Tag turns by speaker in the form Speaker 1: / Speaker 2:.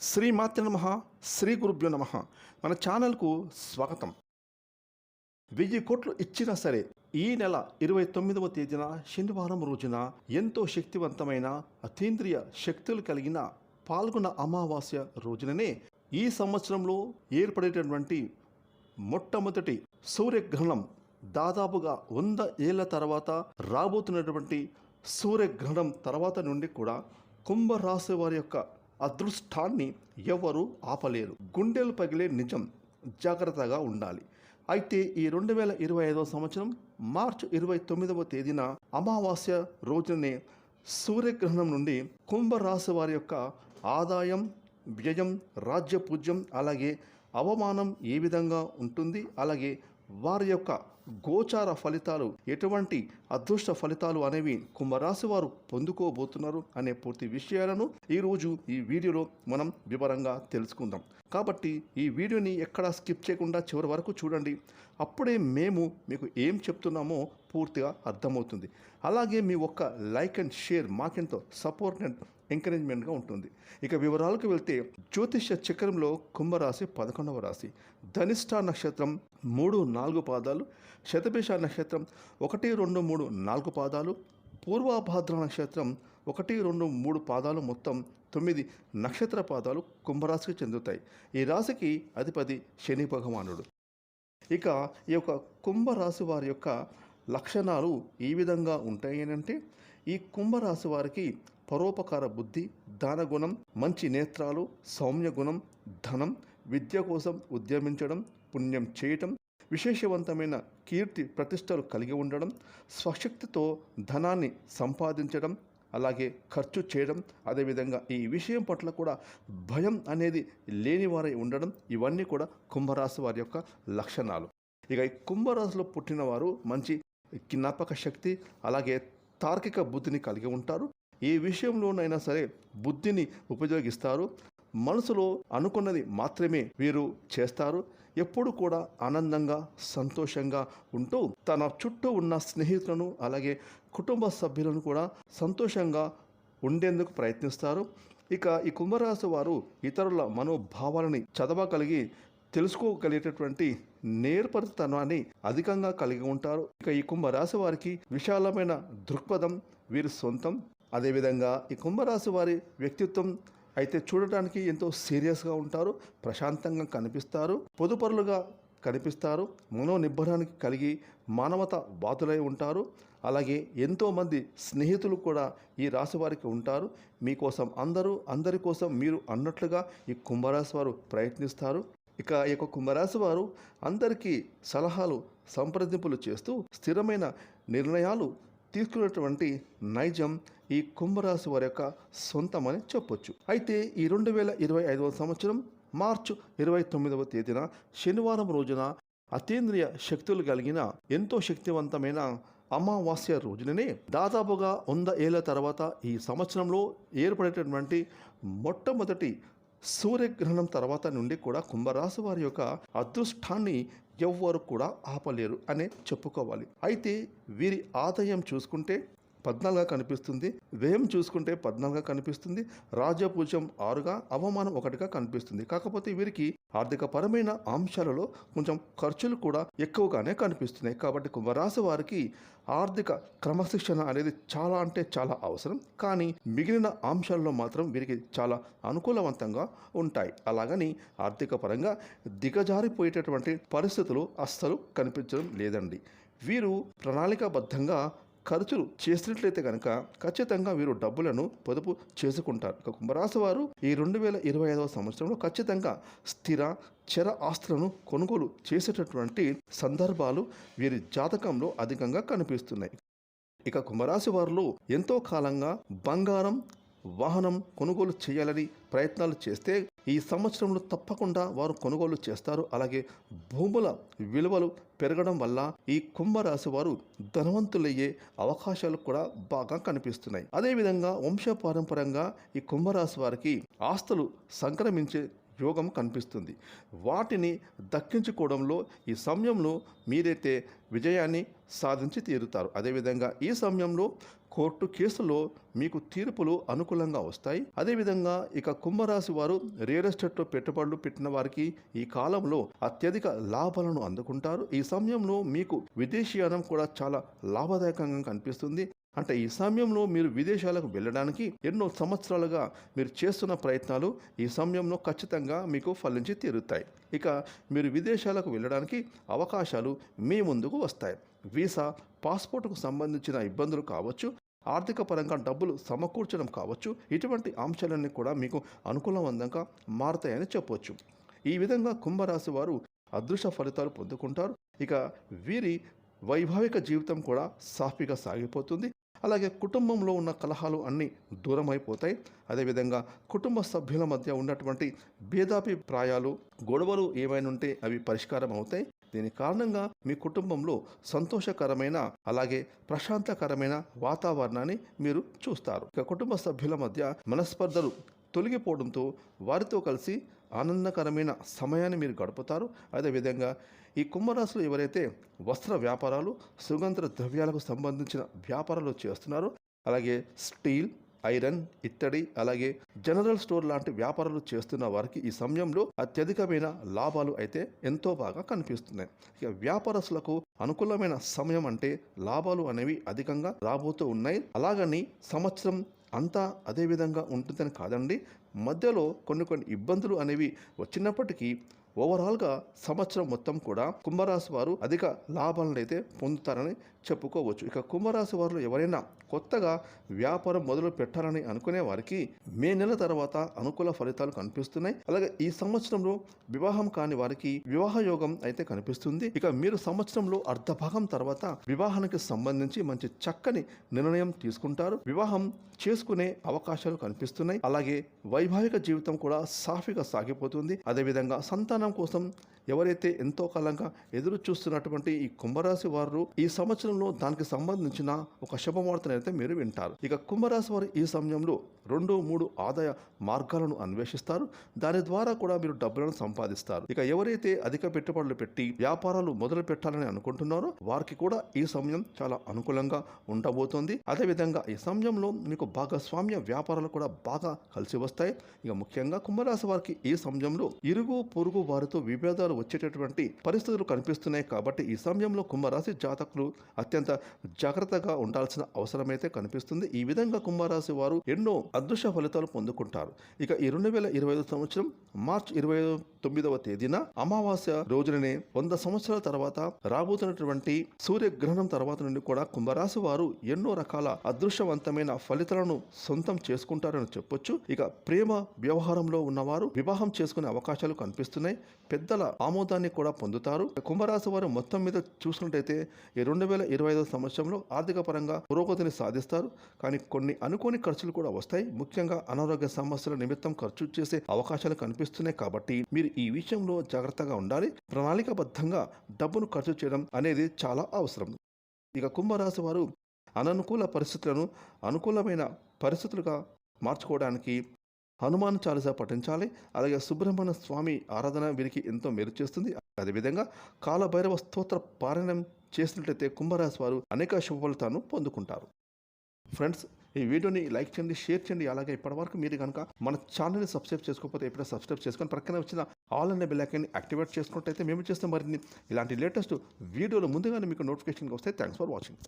Speaker 1: శ్రీ మాత్ర నమ శ్రీ గురుభ్యో నమ. మన ఛానల్కు స్వాగతం. వెయ్యి కోట్లు ఇచ్చినా సరే ఈ నెల ఇరవై తొమ్మిదవ తేదీన శనివారం రోజున ఎంతో శక్తివంతమైన అతీంద్రియ శక్తులు కలిగిన పాల్గొన్న అమావాస్య రోజుననే ఈ సంవత్సరంలో ఏర్పడేటటువంటి మొట్టమొదటి సూర్యగ్రహణం దాదాపుగా వంద ఏళ్ళ తర్వాత రాబోతున్నటువంటి సూర్యగ్రహణం తర్వాత నుండి కూడా కుంభరాశి వారి యొక్క అదృష్టాన్ని ఎవరు ఆపలేరు. గుండెలు పగిలే నిజం జాగ్రత్తగా ఉండాలి. అయితే ఈ రెండు వేల ఇరవై ఐదవ సంవత్సరం మార్చి ఇరవై తొమ్మిదవ తేదీన అమావాస్య రోజునే సూర్యగ్రహణం నుండి కుంభరాశి వారి యొక్క ఆదాయం వ్యయం రాజ్యపూజ్యం అలాగే అవమానం ఏ విధంగా ఉంటుంది? అలాగే వారి యొక్క గోచార ఫలితాలు ఎటువంటి అదృష్ట ఫలితాలు అనేవి కుంభరాశి వారు పొందుకోబోతున్నారు అనే పూర్తి విషయాలను ఈరోజు ఈ వీడియోలో మనం వివరంగా తెలుసుకుందాం. కాబట్టి ఈ వీడియోని ఎక్కడా స్కిప్ చేయకుండా చివరి వరకు చూడండి. అప్పుడే మేము మీకు ఏం చెప్తున్నామో పూర్తిగా అర్థమవుతుంది. అలాగే మీ ఒక్క లైక్ అండ్ షేర్ మాకెంతో సపోర్ట్ అండ్ ఎంకరేజ్మెంట్గా ఉంటుంది. ఇక వివరాలకు వెళ్తే జ్యోతిష్య చక్రంలో కుంభరాశి పదకొండవ రాశి. ధనిష్ట నక్షత్రం మూడు నాలుగు పాదాలు. శతభిష నక్షత్రం ఒకటి రెండు మూడు నాలుగు పాదాలు. పూర్వాభాద్ర నక్షత్రం ఒకటి రెండు మూడు పాదాలు మొత్తం తొమ్మిది నక్షత్ర పాదాలు కుంభరాశికి చెందుతాయి. ఈ రాశికి అధిపతి శని భగవానుడు. ఇక ఈ యొక్క కుంభరాశి వారి యొక్క లక్షణాలు ఈ విధంగా ఉంటాయి అంటే ఈ కుంభరాశి వారికి పరోపకార బుద్ధి దానగుణం మంచి నేత్రాలు సౌమ్య గుణం ధనం విద్య కోసం ఉద్యమించడం పుణ్యం చేయటం విశేషవంతమైన కీర్తి ప్రతిష్టలు కలిగి ఉండడం స్వశక్తితో ధనాన్ని సంపాదించడం అలాగే ఖర్చు చేయడం అదేవిధంగా ఈ విషయం పట్ల కూడా భయం అనేది లేనివారై ఉండడం ఇవన్నీ కూడా కుంభరాశి వారి యొక్క లక్షణాలు. ఇక ఈ కుంభరాశిలో పుట్టినవారు మంచి జ్ఞాపక శక్తి అలాగే తార్కిక బుద్ధిని కలిగి ఉంటారు. ఏ విషయంలోనైనా సరే బుద్ధిని ఉపయోగిస్తారు. మనసులో అనుకున్నది మాత్రమే వీరు చేస్తారు. ఎప్పుడు కూడా ఆనందంగా సంతోషంగా ఉంటూ తన చుట్టూ ఉన్న స్నేహితులను అలాగే కుటుంబ సభ్యులను కూడా సంతోషంగా ఉండేందుకు ప్రయత్నిస్తారు. ఇక ఈ కుంభరాశి వారు ఇతరుల మనోభావాలని చదవగలిగి తెలుసుకోగలిగేటటువంటి నేర్పరితనాన్ని అధికంగా కలిగి ఉంటారు. ఇక ఈ కుంభరాశి వారికి విశాలమైన దృక్పథం వీరి సొంతం. అదేవిధంగా ఈ కుంభరాశి వారి వ్యక్తిత్వం అయితే చూడటానికి ఎంతో సీరియస్గా ఉంటారు ప్రశాంతంగా కనిపిస్తారు పొదుపరులుగా కనిపిస్తారు మనోనిబ్బరానికి కలిగి మానవత బాధులై ఉంటారు. అలాగే ఎంతోమంది స్నేహితులు కూడా ఈ రాశి వారికి ఉంటారు. మీకోసం అందరూ అందరి కోసం మీరు అన్నట్లుగా ఈ కుంభరాశి వారు ప్రయత్నిస్తారు. ఇక ఈ యొక్క కుంభరాశి వారు అందరికీ సలహాలు సంప్రదింపులు చేస్తూ స్థిరమైన నిర్ణయాలు తీసుకున్నటువంటి నైజం ఈ కుంభరాశి వారి యొక్క సొంతమని చెప్పొచ్చు. అయితే ఈ రెండు వేల ఇరవై ఐదవ సంవత్సరం మార్చు ఇరవై తొమ్మిదవ తేదీన శనివారం రోజున అతీంద్రియ శక్తులు కలిగిన ఎంతో శక్తివంతమైన అమావాస్య రోజుననే దాదాపుగా వంద ఏళ్ళ తర్వాత ఈ సంవత్సరంలో ఏర్పడేటటువంటి మొట్టమొదటి సూర్యగ్రహణం తర్వాత నుండి కూడా కుంభరాశి వారి యొక్క అదృష్టాన్ని ఎవ్వరు కూడా ఆపలేరు అనే చెప్పుకోవాలి. అయితే వీరి ఆదాయం చూసుకుంటే పద్నాలుగుగా కనిపిస్తుంది. వ్యయం చూసుకుంటే పద్నాలుగుగా కనిపిస్తుంది. రాజపూజ్యం ఆరుగా అవమానం ఒకటిగా కనిపిస్తుంది. కాకపోతే వీరికి ఆర్థిక పరమైన అంశాలలో కొంచెం ఖర్చులు కూడా ఎక్కువగానే కనిపిస్తున్నాయి. కాబట్టి కుంభరాశి వారికి ఆర్థిక క్రమశిక్షణ అనేది చాలా అంటే చాలా అవసరం. కానీ మిగిలిన అంశాల్లో మాత్రం వీరికి చాలా అనుకూలవంతంగా ఉంటాయి. అలాగని ఆర్థిక పరంగా దిగజారిపోయేటటువంటి పరిస్థితులు అస్సలు కనిపించడం లేదండి. వీరు ప్రణాళికాబద్ధంగా ఖర్చులు చేసినట్లయితే కనుక ఖచ్చితంగా వీరు డబ్బులను పొదుపు చేసుకుంటారు. కుంభరాశి వారు ఈ రెండు వేల ఇరవై ఐదవ సంవత్సరంలో ఖచ్చితంగా స్థిర చర ఆస్తులను కొనుగోలు చేసేటటువంటి సందర్భాలు వీరి జాతకంలో అధికంగా కనిపిస్తున్నాయి. ఇక కుంభరాశి వారిలో ఎంతో కాలంగా బంగారం వాహనం కొనుగోలు చేయాలని ప్రయత్నాలు చేస్తే ఈ సంవత్సరంలో తప్పకుండా వారు కొనుగోలు చేస్తారు. అలాగే భూముల విలువలు పెరగడం వల్ల ఈ కుంభరాశి వారు ధనవంతులయ్యే అవకాశాలు కూడా బాగా కనిపిస్తున్నాయి. అదేవిధంగా వంశపారంపరంగా ఈ కుంభరాశి వారికి ఆస్తులు సంక్రమించే యోగం కనిపిస్తుంది. వాటిని దక్కించుకోవడంలో ఈ సమయంలో మీరైతే విజయాన్ని సాధించి తీరుతారు. అదేవిధంగా ఈ సమయంలో కోర్టు కేసులో మీకు తీర్పులు అనుకూలంగా వస్తాయి. అదేవిధంగా ఇక కుంభరాశి వారు రియల్ ఎస్టేట్లో పెట్టుబడులు పెట్టిన వారికి ఈ కాలంలో అత్యధిక లాభాలను అందుకుంటారు. ఈ సమయంలో మీకు విదేశీయానం కూడా చాలా లాభదాయకంగా కనిపిస్తుంది. అంటే ఈ సమయంలో మీరు విదేశాలకు వెళ్ళడానికి ఎన్నో సంవత్సరాలుగా మీరు చేస్తున్న ప్రయత్నాలు ఈ సమయంలో ఖచ్చితంగా మీకు ఫలించి తీరుతాయి. ఇక మీరు విదేశాలకు వెళ్ళడానికి అవకాశాలు మీ ముందుకు వస్తాయి. వీసా పాస్పోర్టుకు సంబంధించిన ఇబ్బందులు కావచ్చు ఆర్థిక పరంగా డబ్బులు సమకూర్చడం కావచ్చు ఇటువంటి అంశాలన్నీ కూడా మీకు అనుకూలవంతంగా మారుతాయని చెప్పవచ్చు ఈ విధంగా కుంభరాశి వారు అదృశ్య ఫలితాలు పొందుకుంటారు. ఇక వీరి వైభావిక జీవితం కూడా సాఫీగా సాగిపోతుంది. అలాగే కుటుంబంలో ఉన్న కలహాలు అన్నీ దూరం అయిపోతాయి అదేవిధంగా కుటుంబ సభ్యుల మధ్య ఉన్నటువంటి భేదాభిప్రాయాలు గొడవలు ఏమైనా ఉంటే అవి పరిష్కారం అవుతాయి దీని కారణంగా మీ కుటుంబంలో సంతోషకరమైన అలాగే ప్రశాంతకరమైన వాతావరణాన్ని మీరు చూస్తారు. ఇక కుటుంబ సభ్యుల మధ్య మనస్పర్ధలు తొలగిపోవడంతో వారితో కలిసి ఆనందకరమైన సమయాన్ని మీరు గడుపుతారు. అదేవిధంగా ఈ కుంభరాశులు ఎవరైతే వస్త్ర వ్యాపారాలు సుగంధ ద్రవ్యాలకు సంబంధించిన వ్యాపారాలు చేస్తున్నారో అలాగే స్టీల్ ఐరన్ ఇత్తడి అలాగే జనరల్ స్టోర్ లాంటి వ్యాపారాలు చేస్తున్న వారికి ఈ సమయంలో అత్యధికమైన లాభాలు అయితే ఎంతో బాగా కనిపిస్తున్నాయి. ఇక వ్యాపారస్తులకు అనుకూలమైన సమయం అంటే లాభాలు అనేవి అధికంగా రాబోతూ ఉన్నాయి. అలాగని సంవత్సరం అంతా అదే విధంగా ఉంటుందని కాదండి. మధ్యలో కొన్ని కొన్ని ఇబ్బందులు అనేవి వచ్చినప్పటికీ ఓవరాల్గా సంవత్సరం మొత్తం కూడా కుంభరాశి వారు అధిక లాభాలను అయితే పొందుతారని చెప్పుకోవచ్చు. ఇక కుంభరాశి వారు ఎవరైనా కొత్తగా వ్యాపారం మొదలు పెట్టాలని అనుకునే వారికి మే నెల తర్వాత అనుకూల ఫలితాలు కనిపిస్తున్నాయి. అలాగే ఈ సంవత్సరంలో వివాహం కాని వారికి వివాహ యోగం అయితే కనిపిస్తుంది. ఇక మీరు సంవత్సరంలో అర్ధభాగం తర్వాత వివాహానికి సంబంధించి మంచి చక్కని నిర్ణయం తీసుకుంటారు. వివాహం చేసుకునే అవకాశాలు కనిపిస్తున్నాయి. అలాగే వైవాహిక జీవితం కూడా సాఫీగా సాగిపోతుంది. అదేవిధంగా సంతానం కోసం ఎవరైతే ఎంతో కాలంగా ఎదురు చూస్తున్నటువంటి ఈ కుంభరాశి వారు ఈ సంవత్సరంలో దానికి సంబంధించిన ఒక శుభవార్తను అయితే మీరు వింటారు. ఇక కుంభరాశి వారు ఈ సమయంలో రెండు మూడు ఆదాయ మార్గాలను అన్వేషిస్తారు. దాని ద్వారా కూడా మీరు డబ్బులను సంపాదిస్తారు. ఇక ఎవరైతే అధిక పెట్టుబడులు పెట్టి వ్యాపారాలు మొదలు పెట్టాలని అనుకుంటున్నారో వారికి కూడా ఈ సమయం చాలా అనుకూలంగా ఉండబోతోంది. అదేవిధంగా ఈ సమయంలో మీకు భాగస్వామ్య వ్యాపారాలు కూడా బాగా కలిసి వస్తాయి. ఇక ముఖ్యంగా కుంభరాశి వారికి ఈ సమయంలో ఇరుగు పొరుగు వారితో విభేదాలు వచ్చేటటువంటి పరిస్థితులు కనిపిస్తున్నాయి కాబట్టి ఈ సమయంలో కుంభరాశి జాతకులు అత్యంత జాగ్రత్తగా ఉండాల్సిన అవసరమైతే కనిపిస్తుంది. ఈ విధంగా కుంభరాశి వారు ఎన్నో అదృశ్య ఫలితాలు పొందుకుంటారు. ఇక ఈ రెండు వేల ఇరవై ఐదు సంవత్సరం మార్చ్ ఇరవై తొమ్మిదవ తేదీన అమావాస్య రోజుననే వంద సంవత్సరాల తర్వాత రాబోతున్నటువంటి సూర్యగ్రహణం తర్వాత నుండి కూడా కుంభరాశి వారు ఎన్నో రకాల అదృశ్యవంతమైన ఫలితాలను సొంతం చేసుకుంటారని చెప్పొచ్చు. ఇక ప్రేమ వ్యవహారంలో ఉన్నవారు వివాహం చేసుకునే అవకాశాలు కనిపిస్తున్నాయి. పెద్దల ఆమోదాన్ని కూడా పొందుతారు. కుంభరాశి వారు మొత్తం మీద చూసినట్టయితే ఈ రెండు వేల ఇరవై ఐదో సంవత్సరంలో ఆర్థిక పరంగా పురోగతిని సాధిస్తారు. కానీ కొన్ని అనుకోని ఖర్చులు కూడా వస్తాయి. ముఖ్యంగా అనారోగ్య సమస్యల నిమిత్తం ఖర్చు చేసే అవకాశాలు కనిపిస్తున్నాయి కాబట్టి మీరు ఈ విషయంలో జాగ్రత్తగా ఉండాలి. ప్రణాళికాబద్ధంగా డబ్బును ఖర్చు చేయడం అనేది చాలా అవసరం. ఇక కుంభరాశి వారు అననుకూల పరిస్థితులను అనుకూలమైన పరిస్థితులుగా మార్చుకోవడానికి హనుమాన్ చాలీసా పఠించాలి. అలాగే సుబ్రహ్మణ్య స్వామి ఆరాధన వీరికి ఎంతో మేలు చేస్తుంది. అదేవిధంగా కాలభైరవ స్తోత్ర పారాయణం చేసినట్లయితే కుంభరాశి వారు అనేక శుభ ఫలితాలను పొందుకుంటారు. ఫ్రెండ్స్ ఈ వీడియోని లైక్ చేయండి షేర్ చేయండి. అలాగే ఇప్పటివరకు మీరు కనుక మన ఛానల్ని సబ్స్క్రైబ్ చేసుకోకపోతే ఎప్పుడైనా సబ్స్క్రైబ్ చేసుకొని ప్రక్కన వచ్చిన ఆల్ అనే బెల్ ఐకాన్ని యాక్టివేట్ చేసుకున్నట్టయితే మేము చేస్తే మరిన్ని ఇలాంటి లేటెస్ట్ వీడియోలు ముందుగానే మీకు నోటిఫికేషన్ వస్తే థ్యాంక్స్ ఫర్ వాచింగ్